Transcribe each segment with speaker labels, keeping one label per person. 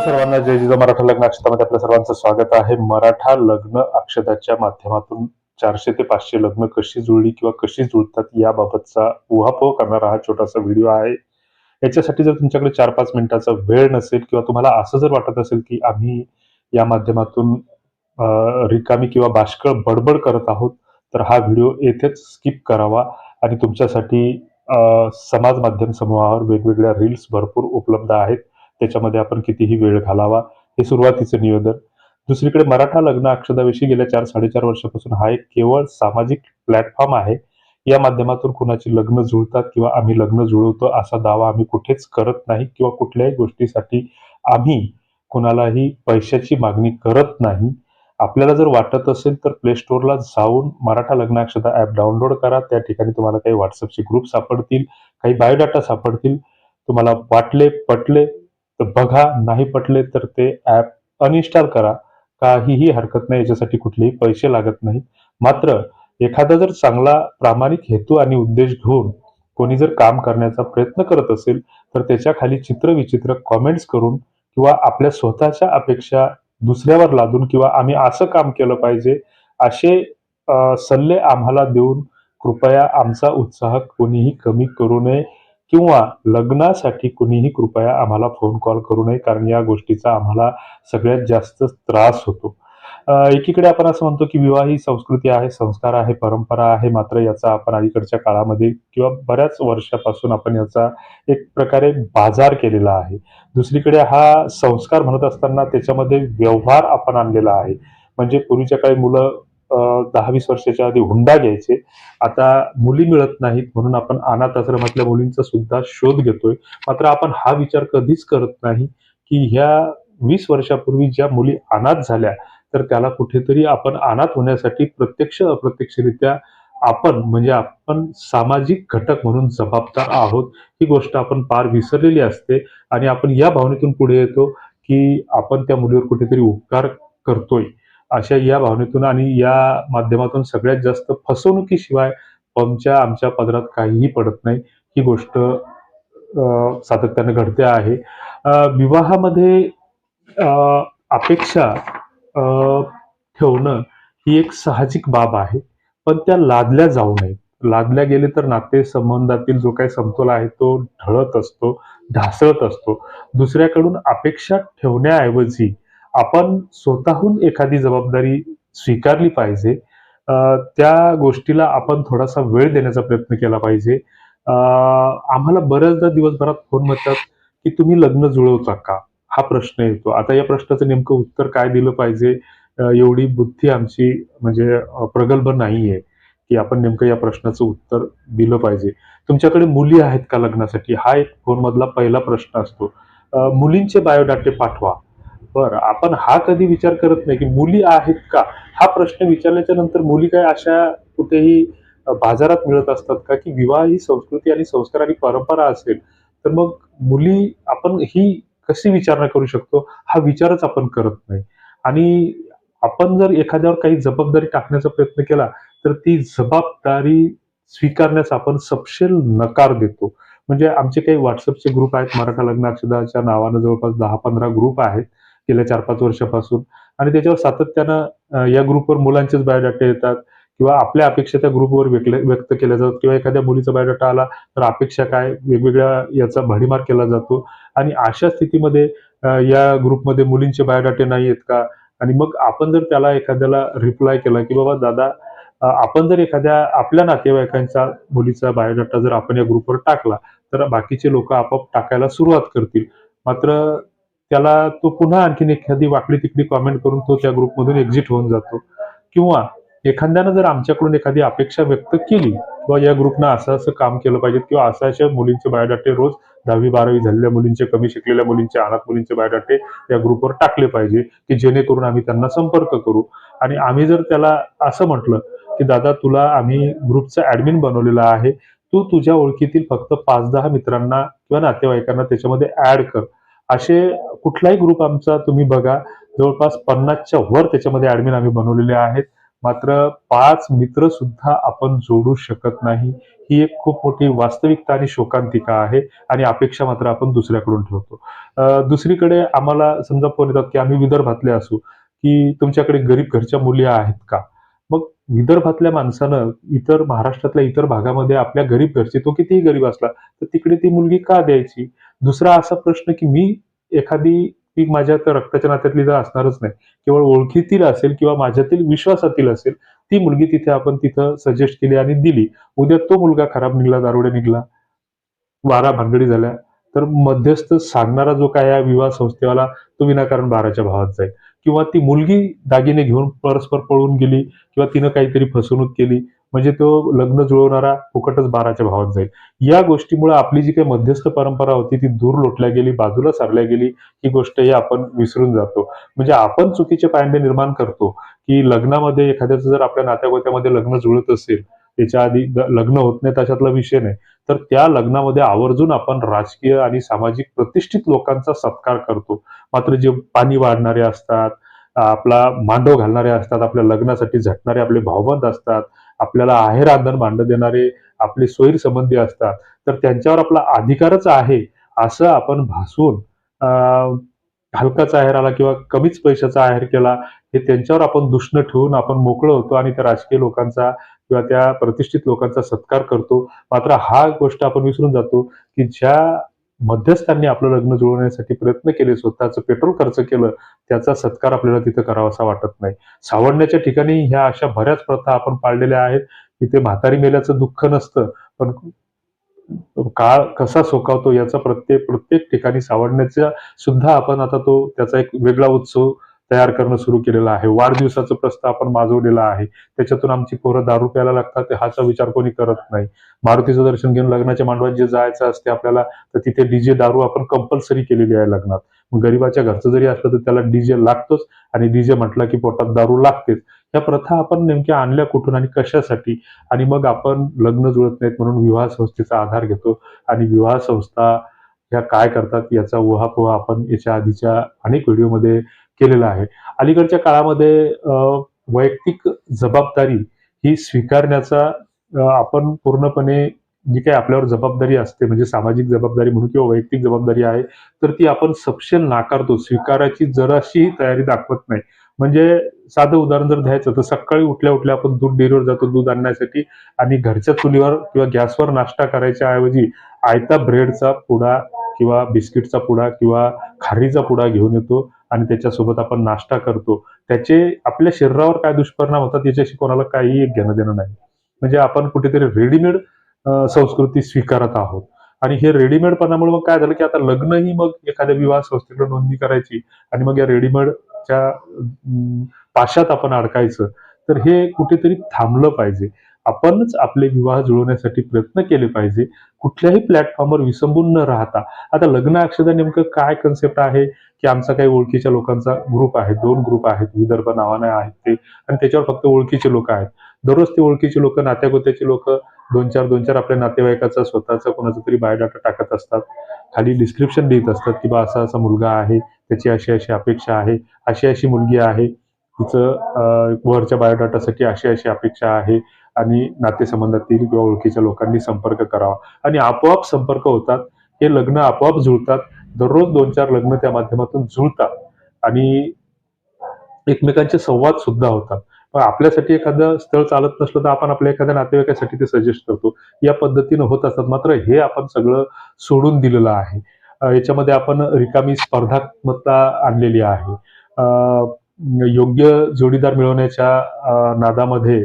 Speaker 1: सर्वांना जय जिजा मराठा लग्न अक्षतामध्ये आपल्या सर्वांचं स्वागत आहे. मराठा लग्न अक्षताच्या माध्यमातून चारशे ते पाचशे लग्न कशी जुळली किंवा कशी जुळतात याबाबतचा उहापोह करणारा हा छोटासा व्हिडिओ आहे. याच्यासाठी जर तुमच्याकडे चार पाच मिनिटाचा वेळ नसेल किंवा तुम्हाला असं जर वाटत असेल की आम्ही या माध्यमातून रिकामी किंवा बाष्कळ बडबड करत आहोत तर हा व्हिडिओ येथेच स्किप करावा आणि तुमच्यासाठी समाज माध्यम समूहावर वेगवेगळ्या रील्स भरपूर उपलब्ध आहेत. त्याच्यामध्ये आपण कितीही वेळ घालावा हे सुरुवातीचं निवेदन. दुसरीकडे मराठा लग्न अक्षदाविषयी गेल्या चार साडेचार वर्षापासून हा एक केवळ सामाजिक प्लॅटफॉर्म आहे. या माध्यमातून कुणाची लग्न जुळतात किंवा आम्ही लग्न जुळवतो असा दावा आम्ही कुठेच करत नाही किंवा कुठल्याही गोष्टीसाठी आम्ही कुणालाही पैशाची मागणी करत नाही. आपल्याला जर वाटत असेल तर प्ले स्टोअरला जाऊन मराठा लग्नाक्षता ॲप डाउनलोड करा. त्या ठिकाणी तुम्हाला काही व्हॉट्सअपचे ग्रुप सापडतील काही बायोडाटा सापडतील. तुम्हाला वाटले पटले तर बघा नाही पटले तर ते ॲप अनइन्स्टॉल करा. काहीही हरकत नाही याच्यासाठी कुठलेही पैसे लागत नाही मात्र एखादा जर चांगला प्रामाणिक हेतू आणि उद्देश घेऊन कोणी जर काम करण्याचा प्रयत्न करत असेल तर त्याच्याखाली चित्रविचित्र कॉमेंट्स करून किंवा आपल्या स्वतःच्या अपेक्षा दुसऱ्यावर लादून किंवा आम्ही असं काम केलं पाहिजे असे सल्ले आम्हाला देऊन कृपया आमचा उत्साह कोणीही कमी करू नये. किंवा लग्नासाठी कुणीही कृपया आम्हाला फोन कॉल करू नये कारण या गोष्टीचा आम्हाला सगळ्यात जास्त त्रास होतो. एकीकडे आपण असं म्हणतो की विवाह ही संस्कृती आहे संस्कार आहे परंपरा आहे मात्र याचा आपण अलीकडच्या काळामध्ये किंवा बऱ्याच वर्षापासून आपण याचा एक प्रकारे बाजार केलेला आहे. दुसरीकडे हा संस्कार म्हणत असताना त्याच्यामध्ये व्यवहार आपण आणलेला आहे. म्हणजे पूर्वीच्या काळी मुलं दहा वीस वर्षाच्या आधी हुंडा घ्यायचे. आता मुली मिळत नाहीत म्हणून आपण अनाथ आश्रमातल्या मुलींचा सुद्धा शोध घेतोय. मात्र आपण हा विचार कधीच करत नाही की ह्या वीस वर्षापूर्वी ज्या मुली अनाथ झाल्या तर त्याला कुठेतरी आपण अनाथ होण्यासाठी प्रत्यक्ष अप्रत्यक्षरित्या आपण म्हणजे आपण सामाजिक घटक म्हणून जबाबदार आहोत ही गोष्ट आपण पार विसरलेली असते. आणि आपण या भावनेतून पुढे येतो की आपण त्या मुलीवर कुठेतरी उपकार करतोय. अशा या भावनेतून आणि या माध्यमातून सगळ्यात जास्त फसवणुकीशिवाय पंपच्या आमच्या पदरात काहीही पडत नाही. ही गोष्ट सातत्याने घडते आहे. विवाहामध्ये अपेक्षा ठेवणं ही एक साहजिक बाब आहे. पण त्या लादल्या जाऊ नये लादल्या गेले तर नाते संबंधातील जो काही समतोल आहे तो ढळत असतो ढासळत असतो. दुसऱ्याकडून अपेक्षा ठेवण्याऐवजी आपण स्वतःहून एखादी जबाबदारी स्वीकारली पाहिजे. त्या गोष्टीला आपण थोडासा वेळ देण्याचा प्रयत्न केला पाहिजे. आम्हाला बऱ्याचदा दिवसभरात फोन म्हणतात की तुम्ही लग्न जुळवता का हा प्रश्न येतो. आता या प्रश्नाचं नेमकं उत्तर काय दिलं पाहिजे? एवढी बुद्धी आमची म्हणजे प्रगल्भ नाहीये की आपण नेमकं या प्रश्नाचं उत्तर दिलं पाहिजे. तुमच्याकडे मुली आहेत का लग्नासाठी? हा एक फोनमधला पहिला प्रश्न असतो. मुलींचे बायोडाटे पाठवा. बरं आपण हा कधी विचार करत नाही की मुली आहेत का? हा प्रश्न विचारल्याच्या नंतर मुली काय अशा कुठेही बाजारात मिळत असतात का की विवाह ही संस्कृती आणि संस्कार आणि परंपरा असेल? तर मग मुली आपण ही कशी विचारणा करू शकतो? हा विचारच आपण करत नाही. आणि आपण जर एखाद्यावर काही जबाबदारी टाकण्याचा प्रयत्न केला तर ती जबाबदारी स्वीकारण्यास आपण सपशेल नकार देतो. म्हणजे आमचे काही व्हॉट्सअपचे ग्रुप आहेत मराठा लग्न अक्षदाच्या नावानं जवळपास दहा पंधरा ग्रुप आहेत. गेल्या चार पाच वर्षापासून. आणि त्याच्यावर सातत्यानं या ग्रुपवर मुलांचेच बायोडाटे येतात किंवा आपल्या अपेक्षा त्या ग्रुपवर व्यक्त केल्या जातात किंवा एखाद्या मुलीचा बायोडाटा आला तर अपेक्षा काय? वेगवेगळ्या याचा भडीमार केला जातो. आणि अशा स्थितीमध्ये या ग्रुपमध्ये मुलींचे बायोडाटे नाही आहेत का? आणि मग आपण जर त्याला एखाद्याला रिप्लाय केला की बाबा दादा आपण जर एखाद्या आपल्या नातेवाईकांचा मुलीचा बायोडाटा जर आपण या ग्रुपवर टाकला तर बाकीचे लोक आपाप टाकायला सुरुवात करतील. मात्र त्याला तो पुन्हा आणखीन एखादी वाकडी तिकडी कॉमेंट करून तो त्या ग्रुपमधून एक्झिट होऊन जातो. किंवा एखाद्यानं जर आमच्याकडून एखादी अपेक्षा व्यक्त केली किंवा या ग्रुपनं असं असं काम केलं पाहिजे किंवा अशा अशा मुलींचे बायोडाटे रोज दहावी बारावी झालेल्या मुलींचे कमी शिकलेल्या मुलींचे अनाथ मुलींचे बायोडाटे या ग्रुपवर टाकले पाहिजे की जेणेकरून आम्ही त्यांना संपर्क करू. आणि आम्ही जर त्याला असं म्हटलं की दादा तुला आम्ही ग्रुपचा ऍडमिन बनवलेला आहे तू तुझ्या ओळखीतील फक्त पाच दहा मित्रांना किंवा नातेवाईकांना त्याच्यामध्ये ऍड कर. असे कुठलाही ग्रुप आमचा तुम्ही बघा. जवळपास पन्नासच्या वर त्याच्यामध्ये ऍडमिन आम्ही बनवलेले आहेत. मात्र पाच मित्र सुद्धा आपण जोडू शकत नाही. ही एक खूप मोठी वास्तविकता आणि शोकांतिका आहे आणि अपेक्षा मात्र आपण दुसऱ्याकडून ठेवतो. दुसरीकडे आम्हाला समजा फोन येतात की आम्ही विदर्भातले असू की तुमच्याकडे गरीब घरच्या मुली आहेत का? मग विदर्भातल्या माणसानं इतर महाराष्ट्रातल्या इतर भागामध्ये आपल्या गरीब घरचे तो कितीही गरीब असला तर तिकडे ती मुलगी का द्यायची? दुसरा असा प्रश्न की मी एखादी पीक माझ्या रक्ताच्या नात्यातली तर असणारच नाही केवळ ओळखीतील असेल किंवा माझ्यातील विश्वासातील असेल ती मुलगी तिथे आपण तिथं सजेस्ट केली आणि दिली. उद्या तो मुलगा खराब निघला दारुड्या निघला वारा भानगडी झाल्या तर मध्यस्थ सांगणारा जो काय या विवाह संस्थेवाला तो विनाकारण बाराच्या भावात जाईल. किंवा ती मुलगी दागिने घेऊन परस्पर पळून गेली किंवा तिनं काहीतरी फसवणूक केली म्हणजे तो लग्न जुळवणारा फुकटच बाराच्या भावात जाईल. या गोष्टीमुळे आपली जी काही मध्यस्थ परंपरा होती ती दूर लोटल्या गेली बाजूला सरल्या गेली ही गोष्टही आपण विसरून जातो. म्हणजे आपण चुकीचे पायंडे निर्माण करतो की लग्नामध्ये एखाद्याचं जर आपल्या नात्यागोत्यामध्ये लग्न जुळत असेल त्याच्या आधी लग्न होत नाही त्याच्यातला विषय नाही तर त्या लग्नामध्ये आवर्जून आपण राजकीय आणि सामाजिक प्रतिष्ठित लोकांचा सत्कार करतो. मात्र जे पाणी वाढणारे असतात आपला मांडव घालणारे असतात आपल्या लग्नासाठी झटणारे आपले भावबंद असतात आपल्याला आहेर आंदण मांड देणारे आपले सोयीर संबंधी असतात तर त्यांच्यावर आपला अधिकारच आहे असं आपण भासून अं, हलकाचा आहेर आला किंवा कमीच पैशाचा आहेर केला हे त्यांच्यावर आपण दुष्ण ठेवून आपण मोकळं होतो आणि त्या राजकीय लोकांचा किंवा त्या प्रतिष्ठित लोकांचा सत्कार करतो. मात्र हा गोष्ट आपण विसरून जातो की ज्या मध्यस्थांनी आपलं लग्न जुळवण्यासाठी प्रयत्न केले स्वतःचं पेट्रोल खर्च केलं त्याचा सत्कार आपल्याला तिथं करावासा वाटत नाही. सावडण्याच्या ठिकाणी ह्या अशा बऱ्याच प्रथा आपण पाळलेल्या आहेत तिथे म्हातारी मेल्याचं दुःख नसतं पण काळ कसा सोकावतो याचा प्रत्येक प्रत्येक ठिकाणी सावडण्याचा सुद्धा आपण आता तो त्याचा एक वेगळा उत्सव तयार करणं सुरू केलेलं आहे. वाढदिवसाचं प्रस्ताव आपण माजवलेला आहे. त्याच्यातून आमची पोरं दारू प्यायला लागतात हाचा विचार कोणी करत नाही. मारुतीचं दर्शन घेऊन लग्नाच्या मांडवात जे जायचं असते आपल्याला तर तिथे डीजे दारू आपण कंपल्सरी केलेली आहे लग्नात मग गरीबाच्या घरचं जरी असलं तर त्याला डीजे लागतोच आणि डीजे म्हटलं की पोटात दारू लागतेच. या प्रथा आपण नेमक्या आणल्या कुठून आणि कशासाठी? आणि मग आपण लग्न जुळत नाहीत म्हणून विवाह संस्थेचा आधार घेतो. आणि विवाह संस्था ह्या काय करतात याचा उहापोहा आपण याच्या आधीच्या अनेक व्हिडिओमध्ये केलेला आहे. अलीकडच्या काळामध्ये वैयक्तिक जबाबदारी ही स्वीकारण्याचा आपण पूर्णपणे जी काही आपल्यावर जबाबदारी असते म्हणजे सामाजिक जबाबदारी म्हणून किंवा वैयक्तिक जबाबदारी आहे तर ती आपण सपशेल नाकारतो. स्वीकाराची जराशीही तयारी दाखवत नाही. म्हणजे साधं उदाहरण जर द्यायचं तर सकाळी उठल्या उठल्या आपण दूध डेअरीवर जातो दूध आणण्यासाठी. आणि घरच्या चुलीवर किंवा गॅसवर नाश्ता करायच्या ऐवजी आयता ब्रेडचा पुडा किंवा बिस्किटचा पुडा किंवा खारीचा पुडा घेऊन येतो आणि त्याच्यासोबत आपण नाश्ता करतो. त्याचे आपल्या शरीरावर काय दुष्परिणाम होतात याच्याशी कोणाला काही एक घेणं देणं नाही. म्हणजे आपण कुठेतरी रेडीमेड संस्कृती स्वीकारत आहोत. आणि हे रेडीमेडपणामुळे मग काय झालं की आता लग्नही मग एखाद्या विवाह संस्थेकडे नोंदणी करायची आणि मग या रेडीमेडच्या पाशात आपण अडकायचं. तर हे कुठेतरी थांबलं पाहिजे. आपणच आपले विवाह जुळवण्यासाठी प्रयत्न केले पाहिजे. कुठल्याही प्लॅटफॉर्मवर विसंबून न राहता. आता लग्न अक्षदा नेमकं काय कन्सेप्ट आहे? की आमचा काही ओळखीच्या लोकांचा ग्रुप आहे दोन ग्रुप आहेत विदर्भ नावाने आहेत ते. आणि त्याच्यावर फक्त ओळखीचे लोक आहेत. दररोज ते ओळखीचे लोक नात्यागोत्याचे लोक दोन चार दोन चार आपल्या नातेवाईकाचा स्वतःचा कोणाचा तरी बायोडाटा टाकत असतात. खाली डिस्क्रिप्शन देत असतात की बा असा असा मुलगा आहे त्याची अशी अशी अपेक्षा आहे अशी अशी मुलगी आहे. तिचं वरच्या बायोडाटासाठी अशी अशी अपेक्षा आहे आणि नातेसंबंधातील किंवा ओळखीच्या लोकांनी संपर्क करावा. आणि आपोआप संपर्क होतात. हे लग्न आपोआप जुळतात. दररोज दोन चार लग्न त्या माध्यमातून जुळतात. आणि एकमेकांचे संवाद सुद्धा होतात. पण आपल्यासाठी एखादं स्थळ चालत नसलं तर आपण आपल्या एखाद्या नातेवाईकासाठी ते सजेस्ट करतो. या पद्धतीनं होत असतात. मात्र हे आपण सगळं सोडून दिलेलं आहे. याच्यामध्ये आपण रिकामी स्पर्धात्मकता आणलेली आहे. योग्य जोडीदार मिळवण्याच्या नादामध्ये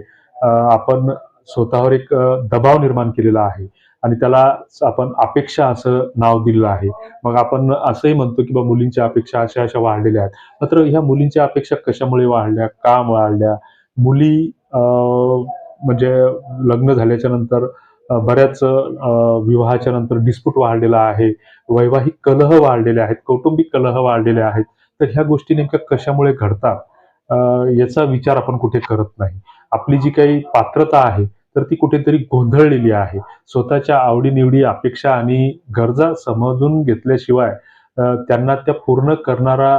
Speaker 1: आपण स्वतःवर एक दबाव निर्माण केलेला आहे. आणि त्याला आपण अपेक्षा असं नाव दिलेलं आहे. मग आपण असंही म्हणतो की बा मुलींच्या अपेक्षा अशा अशा वाढलेल्या आहेत. मात्र ह्या मुलींच्या अपेक्षा कशामुळे वाढल्या? का वाढल्या? मुली म्हणजे लग्न झाल्याच्यानंतर बऱ्याच विवाहाच्या नंतर डिस्प्यूट वाढलेला आहे वैवाहिक कलह वाढलेले आहेत कौटुंबिक कलह वाढलेले आहेत. तर ह्या गोष्टी नेमक्या कशामुळे घडतात? याचा विचार आपण कुठे करत नाही. आपली जी काही पात्रता आहे तर ती कुठेतरी गोंधळलेली आहे. स्वतःच्या आवडीनिवडी अपेक्षा आणि गरजा समजून घेतल्याशिवाय त्यांना त्या पूर्ण करणारा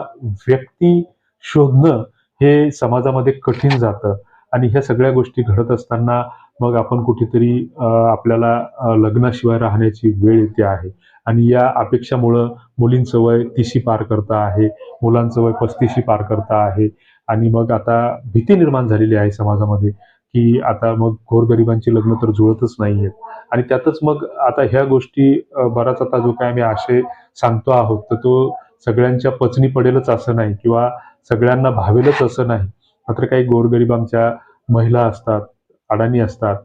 Speaker 1: व्यक्ती शोधणं हे समाजामध्ये कठीण जातं. आणि ह्या सगळ्या गोष्टी घडत असताना मग आपण कुठेतरी आपल्याला लग्नाशिवाय राहण्याची वेळ येते आहे. आणि या अपेक्षामुळं मुलींचं वय तीशी पार करता आहे मुलांचं वय पस्तीशी पार करता आहे. आणि मग आता भीती निर्माण झालेली आहे समाजामध्ये की आता मग गोरगरिबांची लग्न तर जुळतच नाही आहेत आणि त्यातच मग आता ह्या गोष्टी बराच आता जो काय आम्ही आशय सांगतो आहोत तर तो सगळ्यांच्या पचनी पडेलच असं नाही किंवा सगळ्यांना भावेलच असं नाही. मात्र काही गोरगरीब आमच्या महिला असतात अडाणी असतात.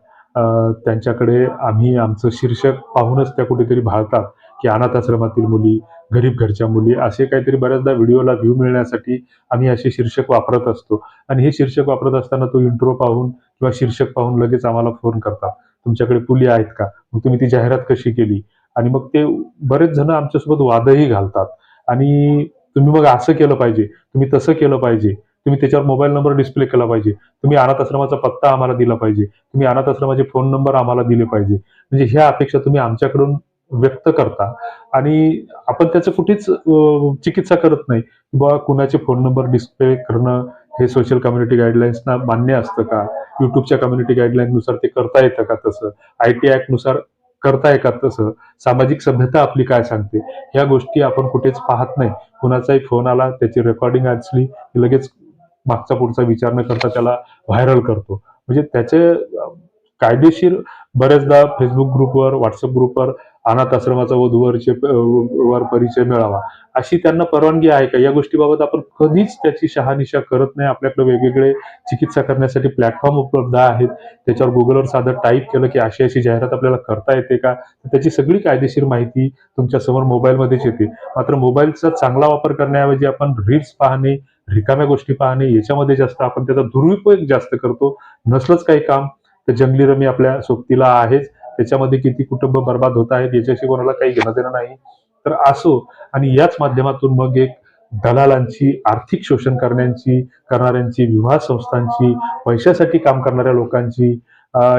Speaker 1: त्यांच्याकडे आम्ही आमचं शीर्षक पाहूनच त्या कुठेतरी भाळतात की अनाथ आश्रमातील मुली गरीब घरच्या मुली असे काहीतरी बऱ्याचदा व्हिडिओला व्ह्यू मिळण्यासाठी आम्ही असे शीर्षक वापरत असतो. आणि हे शीर्षक वापरत असताना तो इंट्रो पाहून किंवा शीर्षक पाहून लगेच आम्हाला फोन करतात. तुमच्याकडे पुली आहेत का? मग तुम्ही ती जाहिरात कशी केली? आणि मग ते बरेच जण आमच्यासोबत वादही घालतात. आणि तुम्ही मग असं केलं पाहिजे. तुम्ही तसं केलं पाहिजे. तुम्ही त्याच्यावर मोबाईल नंबर डिस्प्ले केला पाहिजे. तुम्ही अनाथ आश्रमाचा पत्ता आम्हाला दिला पाहिजे. तुम्ही अनाथ आश्रमाचे फोन नंबर आम्हाला दिले पाहिजे. म्हणजे ह्या अपेक्षा तुम्ही आमच्याकडून व्यक्त करता. आणि आपण त्याचं कुठेच चिकित्सा करत नाही. किंवा कुणाचे फोन नंबर डिस्प्ले करणं हे सोशल कम्युनिटी गाईडलाईन्सना मान्य असतं का? युट्यूबच्या कम्युनिटी गाईडलाईन्सनुसार ते करता येतं का तसं? आय टी ऍक्टनुसार करता का तसं? सामाजिक सभ्यता आपली काय सांगते? ह्या गोष्टी आपण कुठेच पाहत नाही. कुणाचाही फोन आला त्याची रेकॉर्डिंग असली की लगेच मागचा पुढचा विचार न करता त्याला व्हायरल करतो. म्हणजे त्याचे कायदेशीर बऱ्याचदा फेसबुक ग्रुपवर व्हॉट्सअप ग्रुपवर अनाथ आश्रमाचा वधूवरचे वर परिचय मिळावा. अशी त्यांना परवानगी आहे का? या गोष्टीबाबत आपण कधीच त्याची शहानिशा करत नाही. आपल्याकडे वेगवेगळे चिकित्सा करण्यासाठी प्लॅटफॉर्म उपलब्ध आहेत. त्याच्यावर गुगलवर साधं टाईप केलं की अशी अशी जाहिरात आपल्याला करता येते का? त्याची सगळी कायदेशीर माहिती तुमच्यासमोर मोबाईलमध्येच येते. मात्र मोबाईलचा चांगला वापर करण्याऐवजी आपण रील्स पाहणे रिकाम्या गोष्टी पाहणे याच्यामध्ये जास्त आपण त्याचा दुरुपयोग जास्त करतो. नसलंच काही काम तर जंगली रमी आपल्या सोबतीला आहेच. त्याच्यामध्ये किती कुटुंब बर्बाद होत आहेत याच्याशी कोणाला काही घेणं देणं नाही. तर असो आणि याच माध्यमातून मग एक दलालांची आर्थिक शोषण करण्याची करणाऱ्यांची विवाह संस्थांची पैशासाठी काम करणाऱ्या लोकांची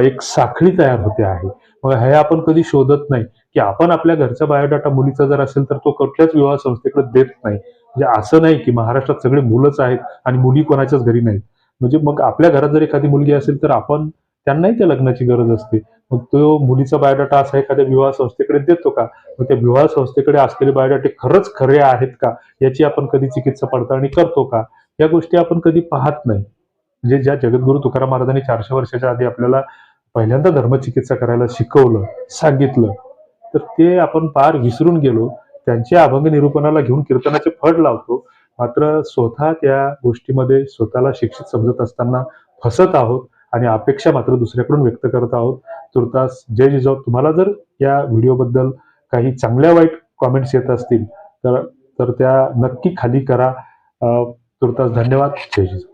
Speaker 1: एक साखळी तयार होते आहे. मग हे आपण कधी शोधत नाही की आपण आपल्या घरचा बायोडाटा मुलीचा जर असेल तर तो कुठल्याच विवाह संस्थेकडे देत नाही. म्हणजे असं नाही की महाराष्ट्रात सगळे मुलंच आहेत आणि मुली कोणाच्याच घरी नाहीत. म्हणजे मग आपल्या घरात जर एखादी मुलगी असेल तर आपण त्यांनाही त्या लग्नाची गरज असते. मग तो मुलीचा बायोडाटा असा एखाद्या विवाह संस्थेकडे देतो का? मग त्या विवाह संस्थेकडे असलेले बायोडाटे खरंच खरे आहेत का? याची आपण कधी चिकित्सा पडताळणी करतो का? या गोष्टी आपण कधी पाहत नाही. म्हणजे ज्या जगद्गुरु तुकाराम महाराजांनी चारशे वर्षाच्या आधी आपल्याला पहिल्यांदा धर्मचिकित्सा करायला शिकवलं सांगितलं तर ते आपण पार विसरून गेलो. त्यांच्या अभंग निरूपणाला घेऊन कीर्तनाचे फड लावतो. मात्र स्वतः त्या गोष्टीमध्ये स्वतःला शिक्षित समजत असताना फसत आहोत. आणि अपेक्षा मात्र दुसऱ्याकडून व्यक्त करत आहोत. तुर्तास जय जिजाऊ. तुम्हाला जर या व्हिडिओबद्दल काही चांगल्या वाईट कॉमेंट्स येत असतील तर तर त्या नक्की खाली करा. अं, तुर्तास धन्यवाद. जय जिजाऊ.